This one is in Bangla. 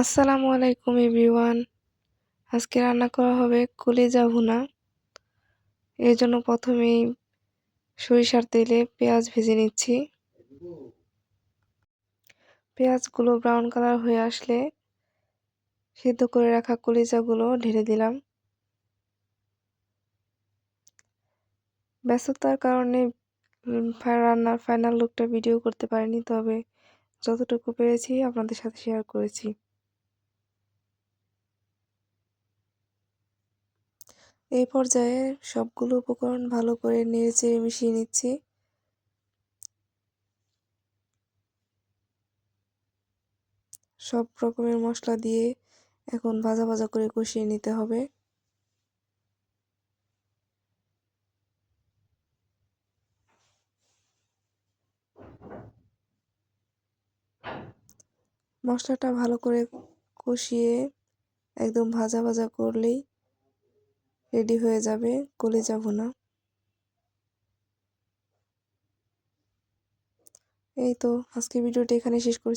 আসসালামু আলাইকুম এভরিওয়ান। আজকে রান্না করা হবে কলিজা ভুনা এর জন্য প্রথমেই সরিষার তেলে পেঁয়াজ ভেজে নিচ্ছি। পেঁয়াজগুলো ব্রাউন কালার হয়ে আসলে সিদ্ধ করে রাখা কলিজাগুলো ঢেলে দিলাম। ব্যস্ততার কারণে রান্নার ফাইনাল লুকটা ভিডিও করতে পারিনি, তবে যতটুকু পেরেছি আপনাদের সাথে শেয়ার করেছি। এই পর্যায়ে সবগুলো উপকরণ ভালো করে নেড়ে চেড়ে মিশিয়ে নিচ্ছি। সব রকমের মশলা দিয়ে এখন ভাজা ভাজা করে কষিয়ে নিতে হবে। মশলাটা ভালো করে কষিয়ে একদম ভাজা ভাজা করলেই রেডি হয়ে যাবে কলিজা ভুনা এই তো আজকে ভিডিওটি এখানে শেষ করছি।